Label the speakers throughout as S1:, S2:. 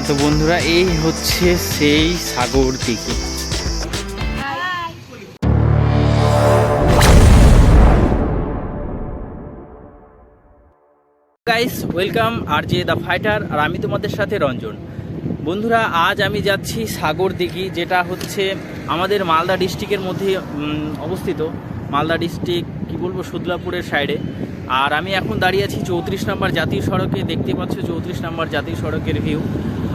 S1: হ্যাঁ তো বন্ধুরা, এই হচ্ছে সেই Sagar Dighi. Guys welcome R J the fighter আর আমি তোমাদের সাথে রঞ্জন। বন্ধুরা, আজ আমি যাচ্ছি সাগর দিঘি, যেটা হচ্ছে আমাদের মালদা ডিস্ট্রিক্টের মধ্যে অবস্থিত। মালদা ডিস্ট্রিক্ট, কি বলব, সুদলাপুরের সাইডে। আর আমি এখন দাঁড়িয়ে আছি চৌত্রিশ নম্বর জাতীয় সড়কে, দেখতে পাচ্ছ চৌত্রিশ নম্বর জাতীয় সড়কের ভিউ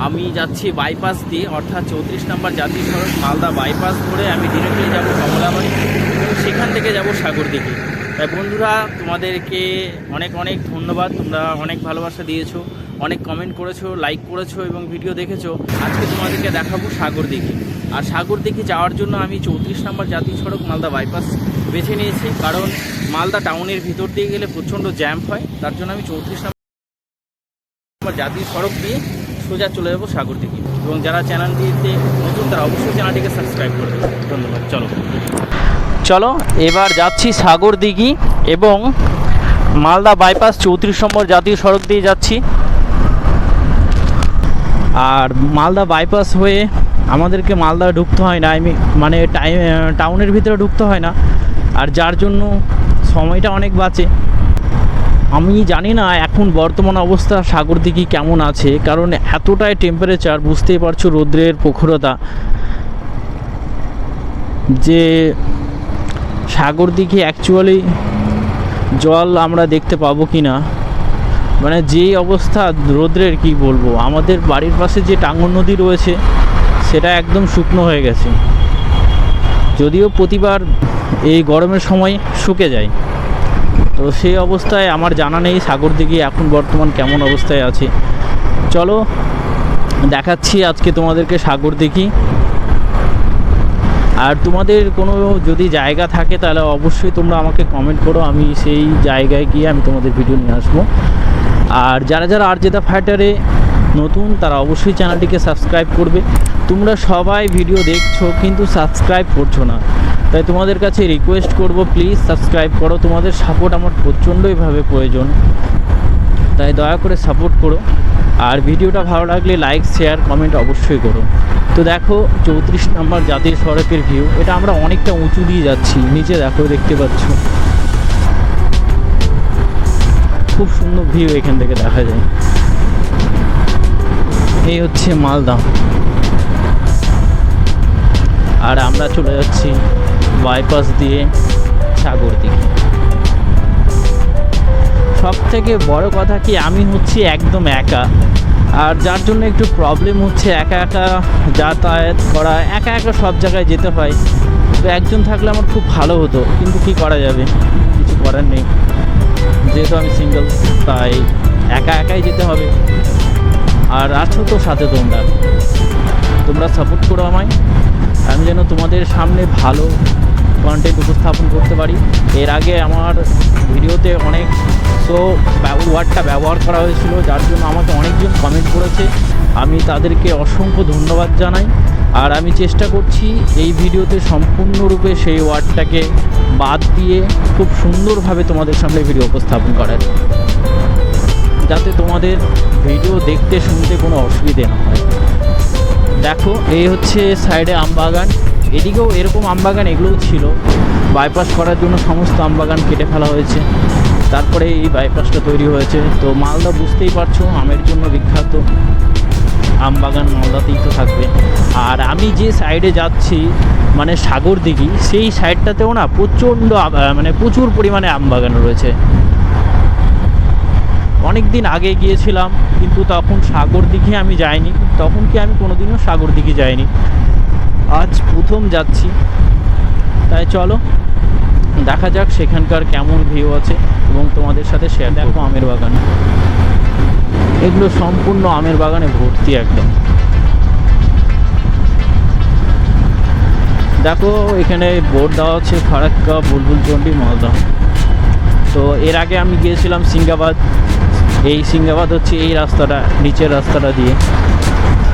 S1: আমি যাচ্ছি বাইপাস দিয়ে, অর্থাৎ চৌত্রিশ নম্বর জাতীয় সড়ক, মালদা বাইপাস ধরে আমি ডিরেক্টলি যাব কমলাবাড়ি। এবং সেখান থেকে যাব সাগর দিঘি। তাই বন্ধুরা, তোমাদেরকে অনেক অনেক ধন্যবাদ। তোমরা অনেক ভালোবাসা দিয়েছ, অনেক কমেন্ট করেছ লাইক করেছ এবং ভিডিও দেখেছ। আজকে তোমাদেরকে দেখাবো সাগর দিঘি। আর সাগর দিঘি যাওয়ার জন্য আমি চৌত্রিশ নম্বর জাতীয় সড়ক, মালদা বাইপাস বেছে নিয়েছি। কারণ মালদা টাউনের ভিতর দিয়ে গেলে প্রচণ্ড জ্যাম হয়। তার জন্য আমি চৌত্রিশ নম্বর জাতীয় সড়ক দিয়ে সোজা চলে যাব সাগর দিঘি এবং যারা চ্যানেলটিতে নতুন, তারা অবশ্যই চ্যানেলটিকে সাবস্ক্রাইব করবে ধন্যবাদ। চলো। চলো, এবার যাচ্ছি সাগর দিঘি এবং মালদা বাইপাস চৌত্রিশ নম্বর জাতীয় সড়ক দিয়ে যাচ্ছি। আর মালদা বাইপাস হয়ে আমাদেরকে মালদা ঢুকতে হয় না আমি মানে টাইম টাউনের ভিতরে ঢুকতে হয় না। আর যার জন্য সময়টা অনেক বাঁচে। আমি জানি না এখন বর্তমান অবস্থা সাগর দিঘি কেমন আছে, কারণ এতটাই টেম্পারেচার বুঝতেই পারছ রৌদ্রের প্রখরতা। যে সাগর দিঘি অ্যাকচুয়ালি জল আমরা দেখতে পাবো কি না মানে যেই অবস্থা রৌদ্রের কি বলব? আমাদের বাড়ির পাশে যে টাঙ্গন নদী রয়েছে, সেটা একদম শুকনো হয়ে গেছে। যদিও প্রতিবার এই গরমের সময় শুকে যায়। তো সেই অবস্থায় আমার জানা নেই, সাগর দিঘি এখন বর্তমান কেমন অবস্থায় আছে। চলো, দেখাচ্ছি আজকে তোমাদেরকে সাগর দিঘি। আর তোমাদের কোনো যদি জায়গা থাকে তাহলে অবশ্যই তোমরা আমাকে কমেন্ট করো, আমি সেই জায়গায় গিয়ে আমি তোমাদের ভিডিও নিয়ে আসব। আর যারা যারা আর জেতা ফাইটারে নতুন, তারা অবশ্যই চ্যানেলটিকে সাবস্ক্রাইব করবে। তোমরা সবাই ভিডিও দেখছ, কিন্তু সাবস্ক্রাইব করছ না। তাই তোমাদের কাছে রিকোয়েস্ট করব প্লিজ সাবস্ক্রাইব করো। তোমাদের সাপোর্ট আমার প্রচণ্ডইভাবে প্রয়োজন। তাই দয়া করে সাপোর্ট করো। আর ভিডিওটা ভালো লাগলে লাইক শেয়ার কমেন্ট অবশ্যই করো। তো দেখো, চৌত্রিশ নম্বর জাতীয় সড়কের ভিউ এটা আমরা অনেকটা উঁচু দিয়ে যাচ্ছি। নিচে দেখো, দেখতে পাচ্ছ। খুব সুন্দর ভিউ এখান থেকে দেখা যায়। এই হচ্ছে মালদা। আর আমরা চলে যাচ্ছি বাইপাস দিয়ে সাগর দিকে। সব থেকে বড় কথা কি, আমি হচ্ছি একদম একা। আর যার জন্য একটু প্রবলেম হচ্ছে, একা একা যাতায়াত করা, একা একা সব জায়গায় যেতে হয়। তো একজন থাকলে আমার খুব ভালো হতো, কিন্তু কি করা যাবে? কিছু করার নেই। যেহেতু আমি সিঙ্গেল তাই একা একাই যেতে হবে। আর আছো তো সাথে তোমরা। তোমরা সাপোর্ট করো আমায়। আমি যেন তোমাদের সামনে ভালো কন্টেন্ট উপস্থাপন করতে পারি। এর আগে আমার ভিডিওতে অনেক সো ওয়ার্ডটা ব্যবহার করা হয়েছিল, যার জন্য আমাকে অনেকজন কমেন্ট করেছে। আমি তাদেরকে অসংখ্য ধন্যবাদ জানাই। আর আমি চেষ্টা করছি এই ভিডিওতে সম্পূর্ণরূপে সেই ওয়ার্ডটাকে বাদ দিয়ে খুব সুন্দরভাবে তোমাদের সামনে ভিডিও উপস্থাপন করার। যাতে তোমাদের ভিডিও দেখতে, শুনতে কোনো অসুবিধে না হয়। দেখো, এই হচ্ছে সাইডে আমবাগান। এদিকেও এরকম আমবাগান এগুলোও ছিল। বাইপাস করার জন্য সমস্ত আমবাগান কেটে ফেলা হয়েছে। তারপরে এই বাইপাসটা তৈরি হয়েছে। তো মালদা বুঝতেই পারছ, আমের জন্য বিখ্যাত। আমবাগান মালদাতেই তো থাকবে। আর আমি যে সাইডে যাচ্ছি মানে সাগর দিঘি, সেই সাইডটাতেও না প্রচণ্ড মানে প্রচুর পরিমাণে আমবাগান রয়েছে। অনেক দিন আগে গিয়েছিলাম, কিন্তু তখন সাগর দিঘি আমি যাইনি। তখন কি আমি কোনোদিনও সাগর দিঘি যাইনি। আজ প্রথম যাচ্ছি। তাই চলো দেখা যাক সেখানকার কেমন ভিউ আছে এবং তোমাদের সাথে শেয়ার দেখো। আমের বাগান। এগুলো সম্পূর্ণ আমের বাগানে ভর্তি একদম। দেখো এখানে বোর্ড দেওয়া আছে ফারাক্কা বুলবুল চন্ডি মালদা। তো এর আগে আমি গিয়েছিলাম সিঙ্গাবাদ। এই সিঙ্গাবাদ হচ্ছে এই রাস্তাটা নিচের রাস্তাটা দিয়ে।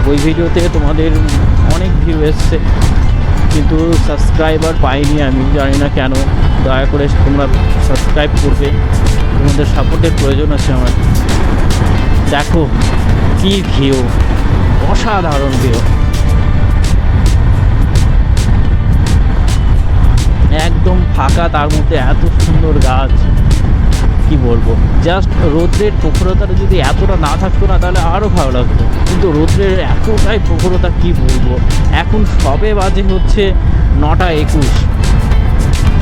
S1: ওই ভিডিওতে তোমাদের অনেক ভিউ এসছে। কিন্তু সাবস্ক্রাইবার পাইনি আমি, জানি না কেন। দয়া করে তোমরা সাবস্ক্রাইব করবে। তোমাদের সাপোর্টের প্রয়োজন আছে আমার। দেখো কী ভিউ অসাধারণ ভিউ একদম ফাঁকা তার মধ্যে এত সুন্দর গাছ। কি বলব? জাস্ট রৌদ্রের প্রখরতাটা যদি এতটা না থাকতো না, তাহলে আরও ভালো লাগতো। কিন্তু রৌদ্রের এতটাই প্রখরতা কি বলব? এখন সবে বাজে হচ্ছে নটা একুশ।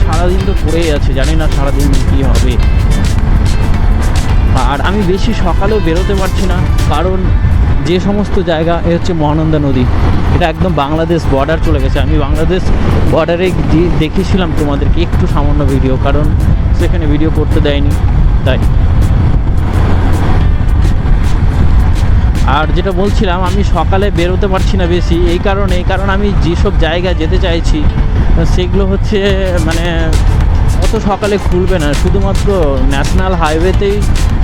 S1: সারাদিন তো পড়েই আছে, জানি না সারাদিন কী হবে। আর আমি বেশি সকালেও বেরোতে পারছি না, কারণ যে সমস্ত জায়গা, এ হচ্ছে মহানন্দা নদী। এটা একদম বাংলাদেশ বর্ডার চলে গেছে। আমি বাংলাদেশ বর্ডারে দেখেছিলাম তোমাদেরকে, একটু সামান্য ভিডিও কারণ সেখানে ভিডিও করতে দেয়নি। তাই। আর যেটা বলছিলাম, আমি সকালে বেরোতে পারছি না বেশি, এই কারণে এই কারণ আমি যেসব জায়গায় যেতে চাইছি, সেগুলো হচ্ছে মানে অত সকালে খুলবে না। শুধুমাত্র ন্যাশনাল হাইওয়েতেই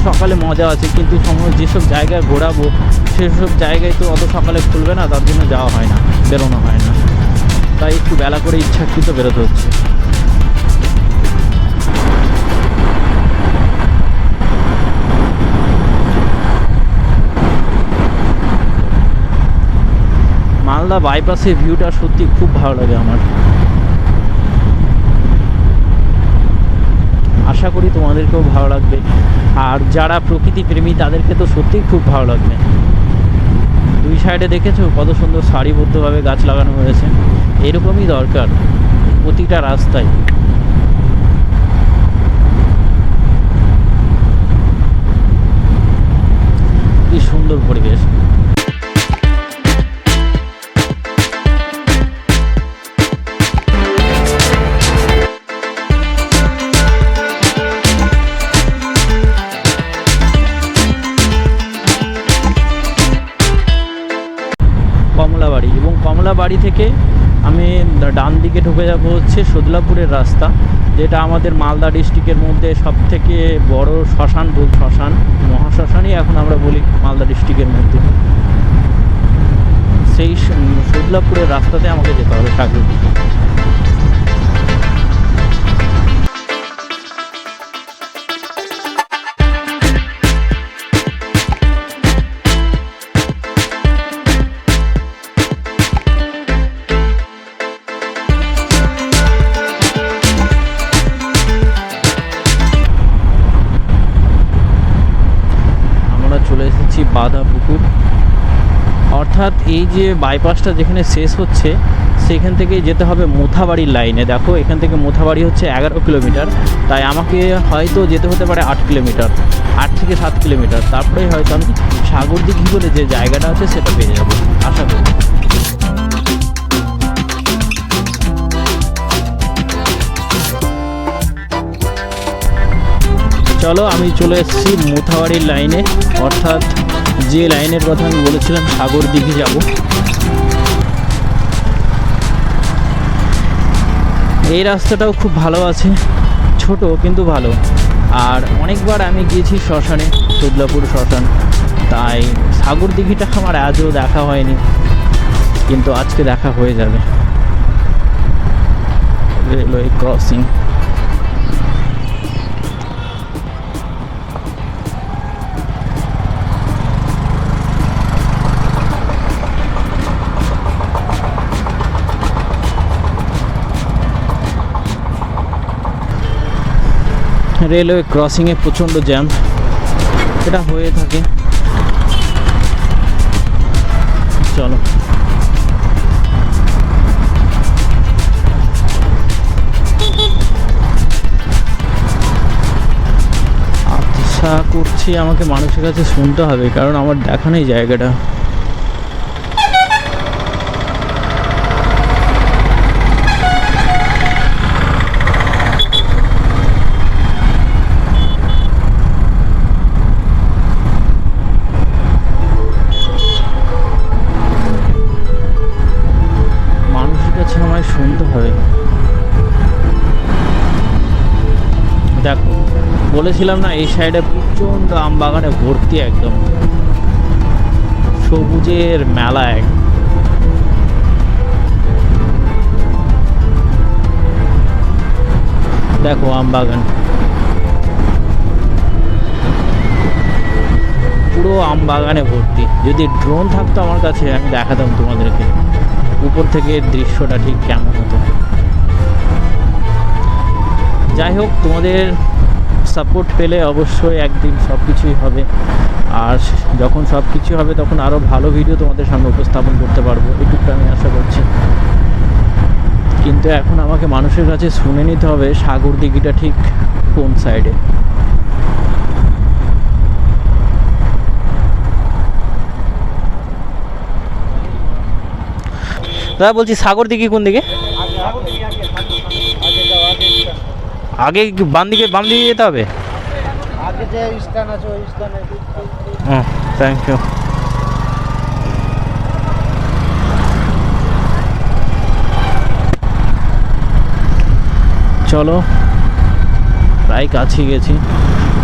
S1: সকালে মজা আছে, কিন্তু সময় যেসব জায়গায় ঘোরাবো, সেসব জায়গায় তো অত সকালে খুলবে না, তার জন্য যাওয়া হয় না, বেরোনো হয় না। তাই একটু বেলা করে ইচ্ছাকৃত বেরোতে হচ্ছে। মালদা বাইপাসের ভিউটা সত্যি খুব ভালো লাগে আমার। আশা করি তোমাদেরকেও ভালো লাগবে। আর যারা প্রকৃতি প্রেমী, তাদেরকে তো সত্যিই খুব ভালো লাগবে। দুই সাইডে দেখেছ? কত সুন্দর সারিবদ্ধভাবে গাছ লাগানো হয়েছে। এরকমই দরকার প্রতিটা রাস্তায়। কি সুন্দর পরিবেশ। ডান দিকে ঢুকে যাব হচ্ছে সদলাপুরের রাস্তা, যেটা আমাদের মালদা ডিস্ট্রিক্টের মধ্যে সব থেকে বড় শ্মশান বল শ্মশান, মহাশ্মশানই এখন আমরা বলি মালদা ডিস্ট্রিক্টের মধ্যে। সেই সদলাপুরের রাস্তাতে আমাকে যেতে হবে সাগর অর্থাৎ এই যে বাইপাসটা যেখানে শেষ হচ্ছে, সেখান থেকে যেতে হবে মোথাবাড়ির লাইনে দেখো, এখান থেকে মোথাবাড়ি হচ্ছে এগারো কিলোমিটার। তাই আমাকে হয়তো যেতে হতে পারে আট কিলোমিটার, আট থেকে সাত কিলোমিটার। তারপরেই হয়তো আমি সাগরদিঘি বলে যে জায়গাটা আছে, সেটা পেয়ে যাব। আশা করি। চলো, আমি চলে এসেছি মোথাবাড়ির লাইনে অর্থাৎ যে লাইনের কথা আমি বলেছিলাম, সাগর দিঘি যাব। এই রাস্তাটাও খুব ভালো আছে, ছোট কিন্তু ভালো। আর অনেকবার আমি গিয়েছি শ্মশানে সুদলাপুর শ্মশান। তাই সাগর দিঘিটা আমার আজও দেখা হয়নি, কিন্তু আজকে দেখা হয়ে যাবে। রেলওয়ে ক্রসিং রেলওয়ে ক্রসিংয়ে প্রচণ্ড জ্যাম। এটা হয়ে থাকে। চলো। আশা করছি। আমাকে মানুষের কাছে শুনতে হবে, কারণ আমার দেখা নেই জায়গাটা। বলেছিলাম না, এই সাইডে প্রচণ্ড আম বাগানে ভর্তি একদম। সবুজের মেলা এক। দেখো আম বাগান। পুরো আম বাগানে ভর্তি। যদি ড্রোন থাকতো আমার কাছে, আমি দেখাতাম তোমাদেরকে। উপর থেকে দৃশ্যটা ঠিক কেমন হতো। যাই হোক, তোমাদের সাপোর্ট পেলে অবশ্যই একদিন সব কিছুই হবে আর যখন সব কিছু হবে তখন আরও ভালো ভিডিও তোমাদের সামনে উপস্থাপন করতে পারব এটুকু আমি আশা করছি কিন্তু এখন আমাকে মানুষের কাছে শুনে নিতে হবে সাগর দিঘিটা ঠিক কোন সাইডে দাদা বলছি সাগর দিঘি কোন দিকে আগে বাম দিকে বাম দিকে যেতে হবে?
S2: আগে যে স্থান আছে ওই স্থানে
S1: হুম থ্যাংক ইউ চলো প্রায় কাছেই গেছি।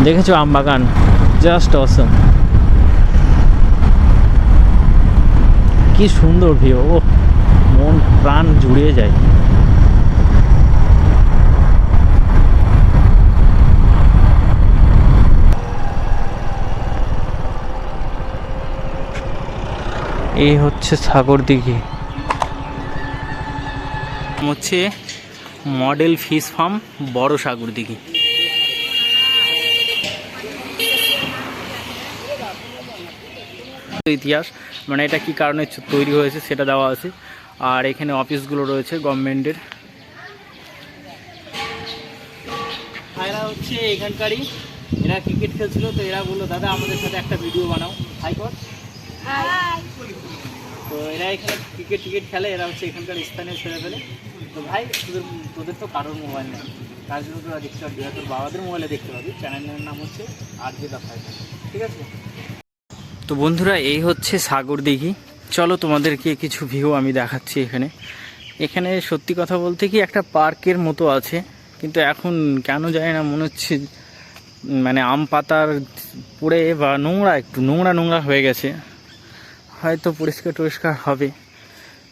S1: দেখেছ আম বাগান? জাস্ট অসম কি সুন্দর ভিউ ও মন প্রাণ জুড়িয়ে যায়। এই হচ্ছে সাগর দিঘি। হচ্ছে মডেল ফিশ ফার্ম বড় সাগর দিঘি। ইতিহাস মানে এটা কি কারণে তৈরি হয়েছে সেটা দেওয়া আছে। আর এখানে অফিসগুলো রয়েছে গভর্নমেন্টের। এরা হচ্ছে এখানকারই এরা ক্রিকেট খেলছিল তো এরা বলল দাদা আমাদের সাথে একটা ভিডিও বানাও। হাই কর। তো এরা এখানে ক্রিকেট টিকেট খেলে, এরা হচ্ছে এখানকার স্থানীয় ছেড়ে ফেলে তো ভাই, তোদের তোদের তো কারোর মোবাইল নেই। তার জন্য তোরা দেখতে পারবি তোর বাবাদের মোবাইলে দেখতে পাবি। চ্যানেলের নাম হচ্ছে আর যে দফায় ঠিক আছে? তো বন্ধুরা, এই হচ্ছে সাগর দিঘি। চলো তোমাদেরকে কিছু ভিউ আমি দেখাচ্ছি এখানে। এখানে সত্যি কথা বলতে কি একটা পার্কের মতো আছে, কিন্তু এখন কেন যায় না, মনে হচ্ছে মানে আম পাতার পড়ে বা নোংরা, একটু নোংরা নোংরা হয়ে গেছে। হয়তো পরিষ্কার টরিষ্কার হবে।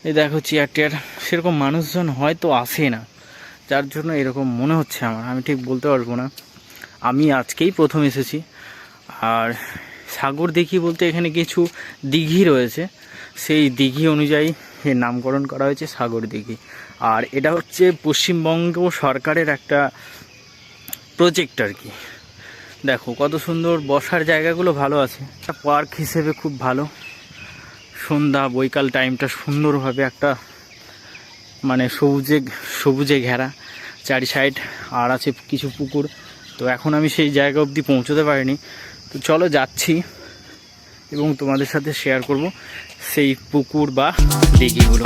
S1: এই দেখো চেয়ার টেয়ার, সেরকম মানুষজন হয়তো আসে না। যার জন্য এরকম মনে হচ্ছে আমার, আমি ঠিক বলতে পারব না। আমি আজকেই প্রথম এসেছি। আর সাগর দিঘি বলতে এখানে কিছু দিঘি রয়েছে। সেই দিঘি অনুযায়ী এর নামকরণ করা হয়েছে সাগর দিঘি। আর এটা হচ্ছে পশ্চিমবঙ্গ সরকারের একটা প্রজেক্ট আর কি। দেখো কত সুন্দর বসার জায়গাগুলো ভালো আছে। একটা পার্ক হিসেবে খুব ভালো। সন্ধ্যা, বৈকাল টাইমটা সুন্দরভাবে একটা মানে সবুজে সবুজে ঘেরা চারি সাইড আর আছে কিছু পুকুর। তো এখন আমি সেই জায়গা অবধি পৌঁছতে পারিনি। তো চলো যাচ্ছি এবং তোমাদের সাথে শেয়ার করব সেই পুকুর বা দিঘিগুলো।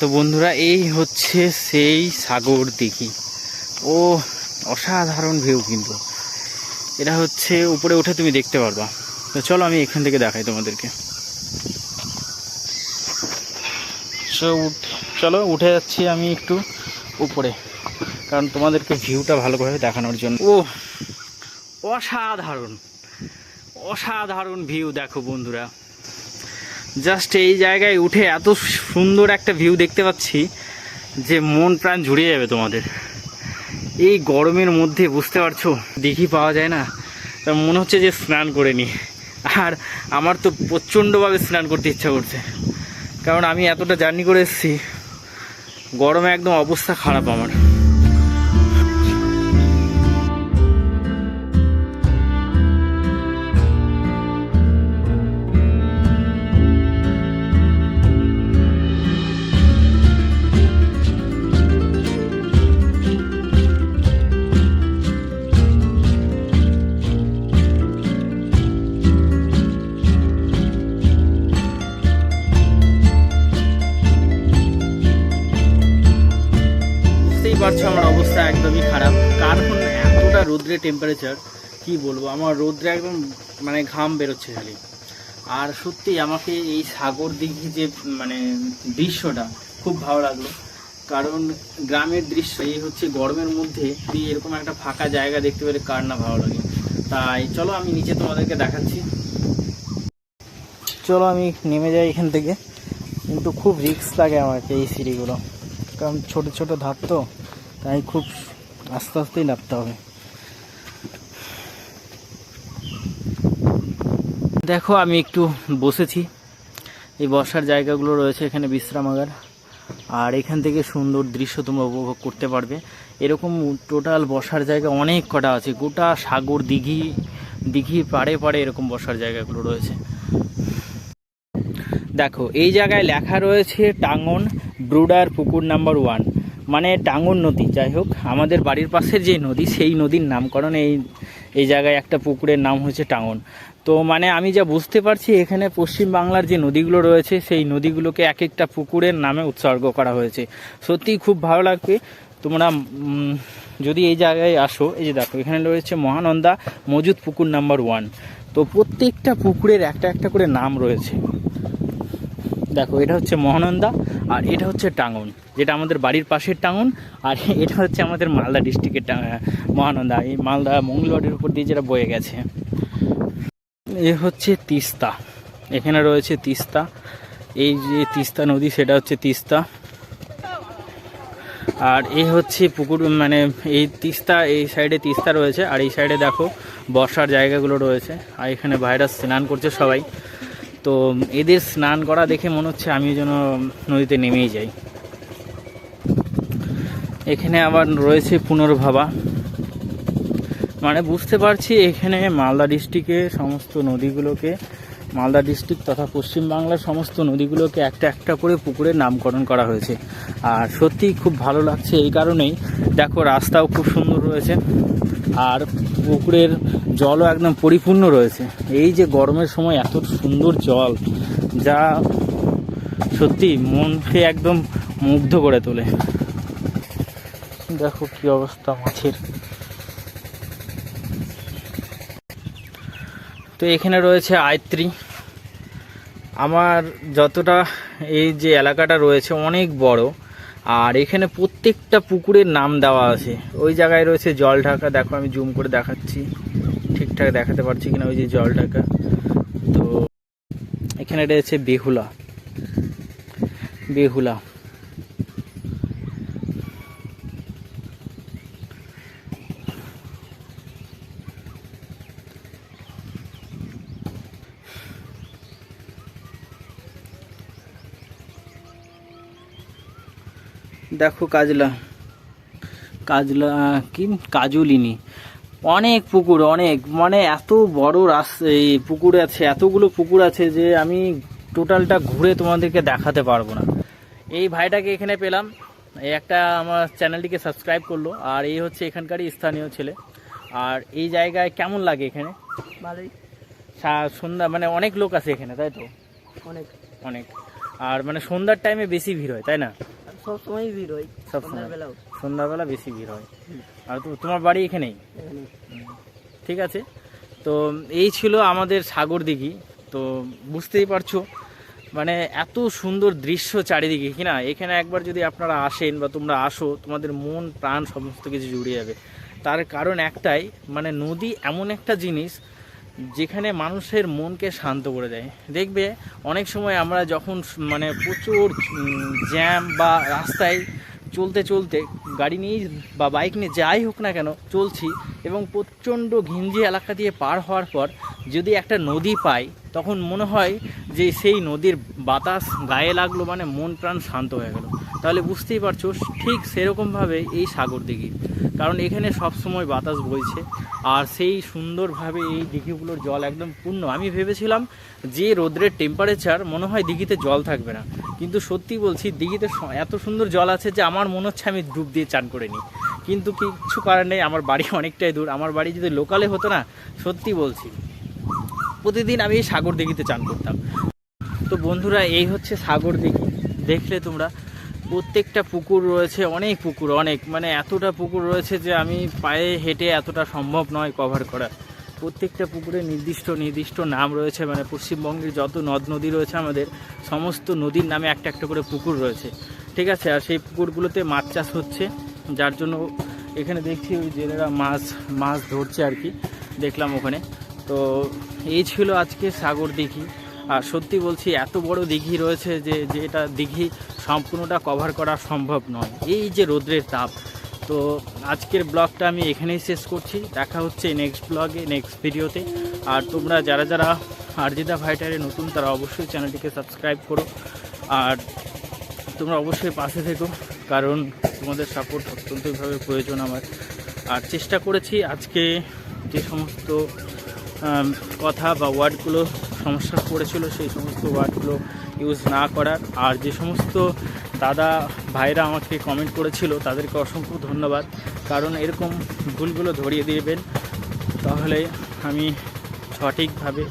S1: তো বন্ধুরা, এই হচ্ছে সেই সাগর দিঘি। ও, অসাধারণ ভিউ কিন্তু। এটা হচ্ছে উপরে উঠে তুমি দেখতে পারবা। তো চলো আমি এখান থেকে দেখাই তোমাদেরকে। চলো, উঠে যাচ্ছি আমি একটু উপরে। কারণ তোমাদেরকে ভিউটা ভালোভাবে দেখানোর জন্য। ও, অসাধারণ। অসাধারণ ভিউ দেখো বন্ধুরা। জাস্ট এই জায়গায় উঠে এত সুন্দর একটা ভিউ দেখতে পাচ্ছি যে মন প্রাণ জুড়িয়ে যাবে তোমাদের। এই গরমের মধ্যে, বুঝতে পারছ? দেখি পাওয়া যায় না। তা মনে হচ্ছে যে স্নান করে নি। আর আমার তো প্রচণ্ডভাবে স্নান করতে ইচ্ছা করছে। কারণ আমি এতটা জার্নি করে এসেছি, গরমে একদম অবস্থা খারাপ আমার। বুঝতেই পারছ, আমার অবস্থা একদমই খারাপ। কারণ এতটা রোদ্রের টেম্পারেচার কি বলব, আমার রোদ্রে একদম মানে ঘাম বেরোচ্ছে খালি। আর সত্যি আমাকে এই সাগর দিঘি যে মানে দৃশ্যটা খুব ভালো লাগল। কারণ গ্রামের দৃশ্য, এই হচ্ছে গরমের মধ্যে এরকম একটা ফাঁকা জায়গা দেখতে পেলে কার না ভালো লাগে। তাই চলো, আমি নিচে তোমাদেরকে দেখাচ্ছি। চলো, আমি নেমে যাই এখান থেকে। কিন্তু খুব রিস্ক লাগে আমাকে এই সিঁড়িগুলো। কারণ ছোট ছোট ধাপ তো। তাই খুব আস্তে আস্তেই নামতে হবে। দেখো, আমি একটু বসেছি। এই বসার জায়গাগুলো রয়েছে এখানে বিশ্রামাগার। আর এখান থেকে সুন্দর দৃশ্য তোমরা উপভোগ করতে পারবে। এরকম টোটাল বসার জায়গা অনেক কটা আছে। গোটা সাগর দিঘি, দিঘির পাড়ে পাড়ে এরকম বসার জায়গাগুলো রয়েছে। দেখো, এই জায়গায় লেখা রয়েছে টাঙ্গন, ব্রুডার পুকুর নাম্বার ওয়ান। মানে টাঙ্গন নদী, যাই হোক, আমাদের বাড়ির পাশের যে নদী, সেই নদীর নামকরণ এই এই জায়গায় একটা পুকুরের নাম হচ্ছে টাঙ্গন। তো মানে আমি যা বুঝতে পারছি, এখানে পশ্চিম বাংলার যে নদীগুলো রয়েছে, সেই নদীগুলোকে এক একটা পুকুরের নামে উৎসর্গ করা হয়েছে। সত্যিই খুব ভালো লাগবে। তোমরা যদি এই জায়গায় আসো, এই যে দেখো, এখানে রয়েছে মহানন্দা মজুদ পুকুর নাম্বার ওয়ান। তো প্রত্যেকটা পুকুরের একটা একটা করে নাম রয়েছে। দেখো, এটা হচ্ছে মহানন্দা আর এটা হচ্ছে টাঙ্গন, যেটা আমাদের বাড়ির পাশের টাঙ্গন আর এটা হচ্ছে আমাদের মালদা ডিস্ট্রিক্টের মহানন্দা, এই মালদা মঙ্গলবাড়ির উপর দিয়ে যেটা বয়ে গেছে। এ হচ্ছে তিস্তা, এখানে রয়েছে তিস্তা, এই যে তিস্তা নদী, সেটা হচ্ছে তিস্তা। আর এই হচ্ছে পুকুর মানে এই তিস্তা, এই সাইডে তিস্তা রয়েছে, আর এই সাইডে দেখো, বর্ষার জায়গাগুলো রয়েছে, আর এখানে ভাইরাস স্নান করছে সবাই। তো এদের স্নান করা দেখে মনে হচ্ছে আমি যেন নদীতে নেমেই যাই। এখানে আবার রয়েছে পুনর্ভাবা। মানে বুঝতে পারছি এখানে মালদা ডিস্ট্রিক্টে সমস্ত নদীগুলোকে, মালদা ডিস্ট্রিক্ট তথা পশ্চিমবাংলার সমস্ত নদীগুলোকে একটা একটা করে পুকুরের নামকরণ করা হয়েছে। আর সত্যিই খুব ভালো লাগছে এই কারণেই। দেখো, রাস্তাও খুব সুন্দর রয়েছে। আর পুকুরের জলও একদম পরিপূর্ণ রয়েছে। এই যে গরমের সময় এত সুন্দর জল, যা সত্যি মনকে একদম মুগ্ধ করে তোলে। দেখো কি অবস্থা মাছের। তো এখানে রয়েছে আয়ত্রী। আমার যতটা এই যে এলাকাটা রয়েছে অনেক বড়। আর এখানে প্রত্যেকটা পুকুরের নাম দেওয়া আছে। ওই জায়গায় রয়েছে জল ঢাকা। দেখো, আমি জুম করে দেখাচ্ছি। ঠিকঠাক দেখাতে পারছি কিনা ওই যে জল ঢাকা। তো এখানে রয়েছে বেহুলা। বেহুলা। দেখো কাজলা। কাজলা কি? কাজুলিনি। অনেক পুকুর অনেক। মানে এত বড় রাস এই পুকুর আছে এতগুলো পুকুর আছে যে আমি টোটালটা ঘুরে তোমাদেরকে দেখাতে পারব না। এই ভাইটাকে এখানে পেলাম। এই একটা আমার চ্যানেলটিকে সাবস্ক্রাইব করল। আর এই হচ্ছে এখানকারই স্থানীয় ছেলে। আর এই জায়গায় কেমন লাগে এখানে?
S3: ভালোই।
S1: সন্ধ্যা মানে অনেক লোক আছে এখানে তাই তো?
S3: অনেক।
S1: অনেক। আর মানে সন্ধ্যার টাইমে বেশি ভিড় হয় তাই না?
S3: সব সময় ভিড় হয়
S1: সব সময়
S3: বেলাও
S1: সন্ধ্যাবেলা বেশি ভিড় হয়। আর তো তোমার বাড়ি এখানেই। ঠিক আছে। তো এই ছিল আমাদের সাগর দিঘি। তো বুঝতেই পারছ মানে এত সুন্দর দৃশ্য চারিদিকে কি না? এখানে একবার যদি আপনারা আসেন বা তোমরা আসো তোমাদের মন প্রাণ সমস্ত কিছু জুড়ে যাবে। তার কারণ একটাই মানে নদী এমন একটা জিনিস যেখানে মানুষের মনকে শান্ত করে দেয়। দেখবে অনেক সময় আমরা যখন মানে প্রচুর জ্যাম বা রাস্তায় চলতে চলতে গাড়ি নিয়ে বা বাইক নিয়ে যাই হোক না কেন চলছি এবং প্রচণ্ড ঘিঞ্জি এলাকা দিয়ে পার হওয়ার পর যদি একটা নদী পাই, তখন মনে হয় যে সেই নদীর বাতাস গায়ে লাগল মানে মন প্রাণ শান্ত হয়ে গেল। তাহলে বুঝতেই পারছ, ঠিক সেরকমভাবে এই সাগর দিঘি। কারণ এখানে সব সময় বাতাস বইছে, আর সেই সুন্দরভাবে এই দিঘিগুলোর জল একদম পূর্ণ। আমি ভেবেছিলাম যে রোদ্রের টেম্পারেচার মনে হয় দিঘিতে জল থাকবে না। কিন্তু সত্যি বলছি, দিঘিতে এত সুন্দর জল আছে যে আমার মনে হচ্ছে আমি ডুব দিয়ে চান করে নিই। কিন্তু কিছু কারণ আমার বাড়ি অনেকটাই দূর। আমার বাড়ি যদি লোকালে হতো না, সত্যি বলছি, প্রতিদিন আমি এই সাগর দিঘিতে চান করতাম। তো বন্ধুরা, এই হচ্ছে সাগর দিঘি। দেখলে তোমরা প্রত্যেকটা পুকুর রয়েছে, অনেক পুকুর, অনেক। মানে এতটা পুকুর রয়েছে যে আমি পায়ে হেঁটে এতটা সম্ভব নয় কভার করা। প্রত্যেকটা পুকুরে নির্দিষ্ট নির্দিষ্ট নাম রয়েছে মানে পশ্চিমবঙ্গের যত নদ নদী রয়েছে আমাদের, সমস্ত নদীর নামে একটা একটা করে পুকুর রয়েছে। ঠিক আছে, আর সেই পুকুরগুলোতে মাছ চাষ হচ্ছে, যার জন্য এখানে দেখছি ওই জেলেরা মাছ মাছ ধরছে আর কি। দেখলাম ওখানে। তো এই ছিল আজকে সাগর দিঘি সত্যি বলছি, এত বড় দিঘি রয়েছে যে যেটা দিঘি সম্পূর্ণটা কভার করা সম্ভব নয়। এই যে রোদ্রের তাপ, তো আজকের ব্লগটা আমি এখানেই শেষ করছি। দেখা হচ্ছে নেক্সট ব্লগে নেক্সট ভিডিওতে আর তোমরা যারা যারা আরজিদা ফাইটারে নতুন, তারা অবশ্যই চ্যানেলটিকে সাবস্ক্রাইব করো। আর তোমরা অবশ্যই পাশে থেকো, কারণ তোমাদের সাপোর্ট অত্যন্তভাবে প্রয়োজন আমার। আর চেষ্টা করেছি আজকে যে সমস্ত কথা বা ওয়ার্ডগুলো সমস্যা পড়েছিল, সেই সমস্ত ওয়ার্ডগুলো ইউজ না করার। আর যে সমস্ত দাদা ভাইরা আমাকে কমেন্ট করেছিল, তাদেরকে অসংখ্য ধন্যবাদ। কারণ এরকম ভুলগুলো ধরিয়ে দিবেন, তাহলে আমি সঠিকভাবে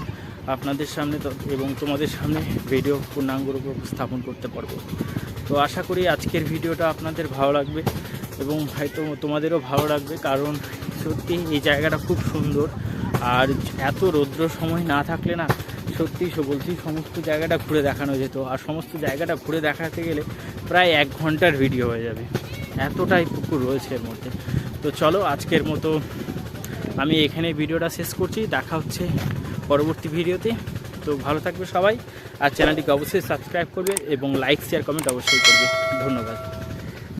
S1: আপনাদের সামনে এবং তোমাদের সামনে ভিডিও পূর্ণাঙ্গরূপে উপস্থাপন করতে পারব। তো আশা করি আজকের ভিডিওটা আপনাদের ভালো লাগবে এবং হয়তো তোমাদেরও ভালো লাগবে, কারণ সত্যি এই জায়গাটা খুব সুন্দর। আর এত রৌদ্র সময় না থাকলে না সত্যি সে বলছি সমস্ত জায়গাটা ঘুরে দেখানো যেত। আর সমস্ত জায়গাটা ঘুরে দেখাতে গেলে প্রায় এক ঘণ্টার ভিডিও হয়ে যাবে। এতটাই পুকুর রয়েছে এর মধ্যে। তো চলো, আজকের মতো আমি এখানে ভিডিওটা শেষ করছি। দেখা হচ্ছে পরবর্তী ভিডিওতে তো ভালো থাকবে সবাই। আর চ্যানেলটিকে অবশ্যই সাবস্ক্রাইব করবে এবং লাইক শেয়ার কমেন্ট অবশ্যই করবে। ধন্যবাদ।